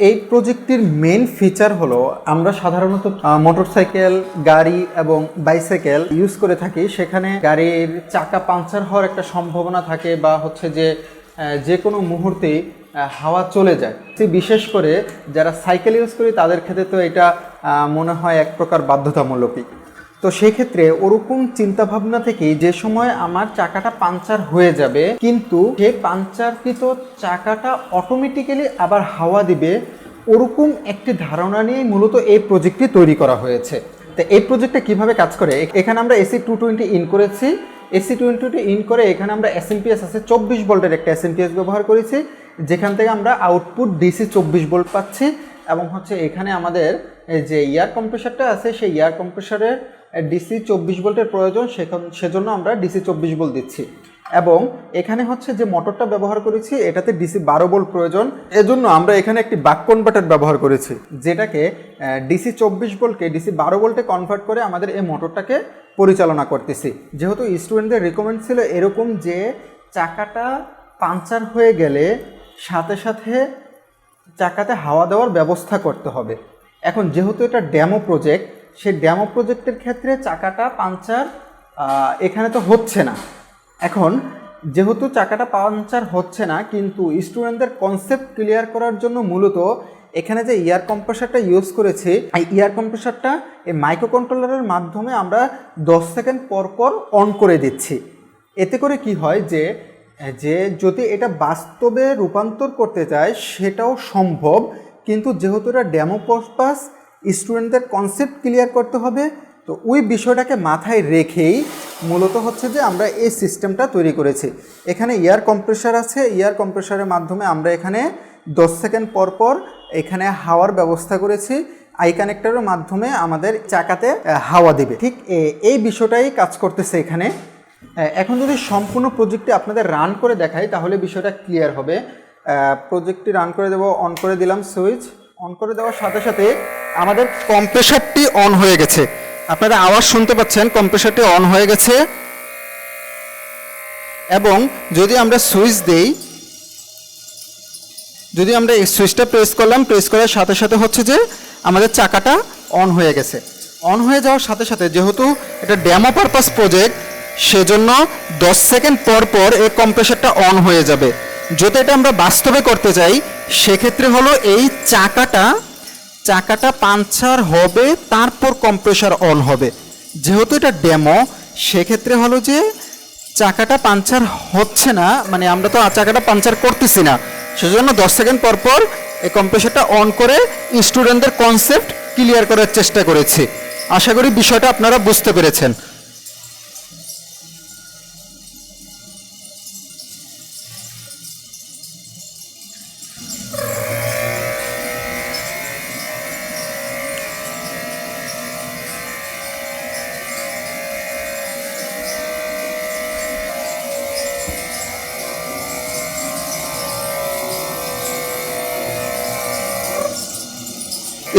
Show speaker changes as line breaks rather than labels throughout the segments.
এই প্রযুক্তির main feature হলো আমরা সাধারণত মোটরসাইকেল গাড়ি এবং বাইসাইকেল ইউজ করে থাকি। সেখানে গাড়ির চাকা পাংচার হওয়ার একটা সম্ভাবনা থাকে বা হচ্ছে যে যে কোনো মুহূর্তেই হাওয়া চলে যায়। বিশেষ করে যারা সাইকেল ইউজ করি, তাদের ক্ষেত্রে তো এটা মনে হয় এক প্রকার বাধ্যতামূলকই। তো সেক্ষেত্রে ওরকম চিন্তা ভাবনা থেকে যে সময় আমার চাকাটা পাঞ্চার হয়ে যাবে, কিন্তু সেই পাঞ্চারকৃত চাকাটা অটোমেটিক্যালি আবার হাওয়া দিবে, ওরকম একটি ধারণা নিয়ে মূলত এই প্রজেক্টটি তৈরি করা হয়েছে। তো এই প্রজেক্টটা কীভাবে কাজ করে? এখানে আমরা এসি টু টোয়েন্টি ইন করেছি। এসি টোয়েন্টি ইন করে এখানে আমরা এসএমপিএস আছে, চব্বিশ ভোল্টের একটা এসএমপিএস ব্যবহার করেছি, যেখান থেকে আমরা আউটপুট ডিসি চব্বিশ ভোল্ট পাচ্ছি এবং হচ্ছে এখানে আমাদের যে এয়ার কম্প্রেসারটা আছে, সেই এয়ার কম্প্রেসারের ডিসি চব্বিশ ভোল্টের প্রয়োজন, সেখান সেজন্য আমরা ডিসি চব্বিশ ভোল্ট দিচ্ছি। এবং এখানে হচ্ছে যে মোটরটা ব্যবহার করেছি, এটাতে ডিসি বারো ভোল্ট প্রয়োজন। এজন্য আমরা এখানে একটি বাক কনভার্টার ব্যবহার করেছি, যেটাকে ডিসি চব্বিশ ভোল্টকে ডিসি বারো ভোল্টে কনভার্ট করে আমাদের এই মোটরটাকে পরিচালনা করতেছি। যেহেতু স্টুডেন্টদের রিকমেন্ড ছিল এরকম যে চাকাটা পাঞ্চার হয়ে গেলে সাথে সাথে চাকাতে হাওয়া দেওয়ার ব্যবস্থা করতে হবে। এখন যেহেতু এটা ড্যামো প্রজেক্ট, সেই ড্যামো প্রজেক্টের ক্ষেত্রে চাকাটা পাঞ্চার এখানে তো হচ্ছে না। এখন যেহেতু চাকাটা পাঞ্চার হচ্ছে না, কিন্তু স্টুডেন্টদের কনসেপ্ট ক্লিয়ার করার জন্য মূলত এখানে যে ইয়ার কম্প্রেসারটা ইউজ করেছি, এই ইয়ার কম্প্রেসারটা এই মাইক্রো কন্ট্রোলারের মাধ্যমে আমরা দশ সেকেন্ড পর পর অন করে দিচ্ছি। এতে করে কি হয় যে যে যদি এটা বাস্তবে রূপান্তর করতে চায়, সেটাও সম্ভব। কিন্তু যেহেতু এটা ডেমো পারপাস স্টুডেন্টদের কনসেপ্ট ক্লিয়ার করতে হবে, তো ওই বিষয়টাকে মাথায় রেখেই মূলত হচ্ছে যে আমরা এই সিস্টেমটা তৈরি করেছি। এখানে এয়ার কম্প্রেসার আছে এয়ার কম্প্রেসারের মাধ্যমে আমরা এখানে দশ সেকেন্ড পর পর এখানে হাওয়ার ব্যবস্থা করেছি। আই কানেক্টরের মাধ্যমে আমাদের চাকাতে হাওয়া দিবে। ঠিক এই বিষয়টাই কাজ করতেছে এখানে। এখন যদি সম্পূর্ণ প্রজেক্টটি আপনাদের রান করে দেখাই, তাহলে বিষয়টা ক্লিয়ার হবে। প্রজেক্টটি রান করে দেবো অন করে দিলাম সুইচ অন করে দেওয়ার সাথে সাথে আমাদের কম্প্রেসারটি অন হয়ে গেছে। আপনারা আওয়াজ শুনতে পাচ্ছেন কম্প্রেসারটি অন হয়ে গেছে। এবং যদি আমরা সুইচ দেই, যদি আমরা এই সুইচটা প্রেস করলাম প্রেস করার সাথে সাথে হচ্ছে যে আমাদের চাকাটা অন হয়ে গেছে। অন হয়ে যাওয়ার সাথে সাথে যেহেতু এটা ড্যামো পারপাস প্রজেক্ট সেজন্য দশ সেকেন্ড পর পর এই কম্প্রেসারটা অন হয়ে যাবে। যদি এটা আমরা বাস্তবে করতে চাই সেক্ষেত্রে হলো এই চাকাটা চাকাটা পাঞ্চার হবে, তারপর কম্প্রেসার অন হবে। যেহেতু এটা ডেমো সেক্ষেত্রে হলো যে চাকাটা পাঞ্চার হচ্ছে না মানে আমরা তো চাকাটা পাঞ্চার করতেছি না। সেজন্য দশ সেকেন্ড পর পর এই কম্প্রেসারটা অন করে স্টুডেন্টদের কনসেপ্ট ক্লিয়ার করার চেষ্টা করেছি। আশা করি বিষয়টা আপনারা বুঝতে পেরেছেন।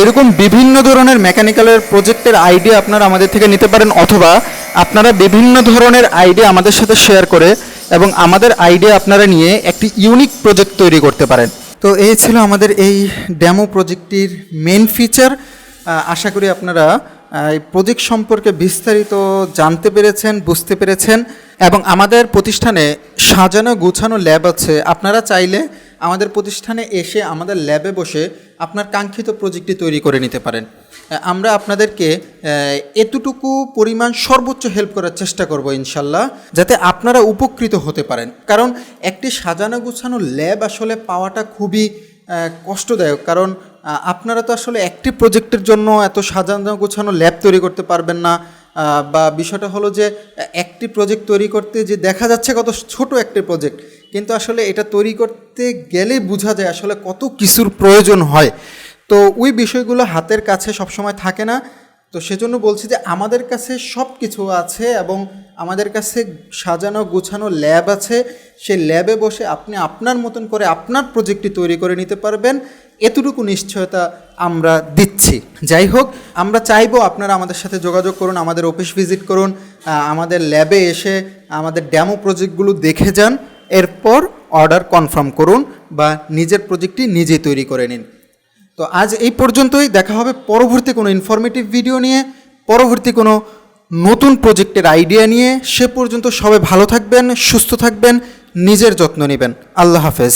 এরকম বিভিন্ন ধরনের মেকানিক্যালের প্রজেক্টের আইডিয়া আপনারা আমাদের থেকে নিতে পারেন, অথবা আপনারা বিভিন্ন ধরনের আইডিয়া আমাদের সাথে শেয়ার করে এবং আমাদের আইডিয়া আপনারা নিয়ে একটি ইউনিক প্রজেক্ট তৈরি করতে পারেন। তো এই ছিল আমাদের এই ডেমো প্রজেক্টটির মেন ফিচার আশা করি আপনারা এই প্রজেক্ট সম্পর্কে বিস্তারিত জানতে পেরেছেন, বুঝতে পেরেছেন। এবং আমাদের প্রতিষ্ঠানে সাজানো, গুছানো ল্যাব আছে। আপনারা চাইলে আমাদের প্রতিষ্ঠানে এসে আমাদের ল্যাবে বসে আপনার কাঙ্ক্ষিত প্রজেক্টটি তৈরি করে নিতে পারেন। আমরা আপনাদেরকে এতটুকু পরিমাণ সর্বোচ্চ হেল্প করার চেষ্টা করব ইনশাল্লাহ, যাতে আপনারা উপকৃত হতে পারেন। কারণ একটি সাজানো গুছানো ল্যাব আসলে পাওয়াটা খুবই কষ্টদায়ক। কারণ আপনারা তো আসলে একটি প্রজেক্টের জন্য এত সাজানো গোছানো ল্যাব তৈরি করতে পারবেন না বা বিষয়টা হলো যে একটি প্রজেক্ট তৈরি করতে যে দেখা যাচ্ছে কত ছোট একটি প্রজেক্ট কিন্তু আসলে এটা তৈরি করতে গেলে বোঝা যায় আসলে কত কিছুর প্রয়োজন হয়। তো ওই বিষয়গুলো হাতের কাছে সবসময় থাকে না। তো সেজন্য বলছি যে আমাদের কাছে সব কিছু আছে এবং আমাদের কাছে সাজানো, গুছানো ল্যাব আছে। সেই ল্যাবে বসে আপনি আপনার মতন করে আপনার প্রজেক্টটি তৈরি করে নিতে পারবেন। এতটুকু নিশ্চয়তা আমরা দিচ্ছি। যাই হোক, আমরা চাইব আপনারা আমাদের সাথে যোগাযোগ করুন, আমাদের অফিস ভিজিট করুন আমাদের ল্যাবে এসে আমাদের ড্যামো প্রজেক্টগুলো দেখে যান। এরপর অর্ডার কনফার্ম করুন বা নিজের প্রজেক্টটি নিজেই তৈরি করে নিন। তো আজ এই পর্যন্তই, দেখা হবে পরবর্তী কোনো ইনফরমেটিভ ভিডিও নিয়ে, পরবর্তী কোনো নতুন প্রজেক্টের আইডিয়া নিয়ে। সে পর্যন্ত সবাই ভালো থাকবেন, সুস্থ থাকবেন, নিজের যত্ন নেবেন। আল্লাহ হাফেজ।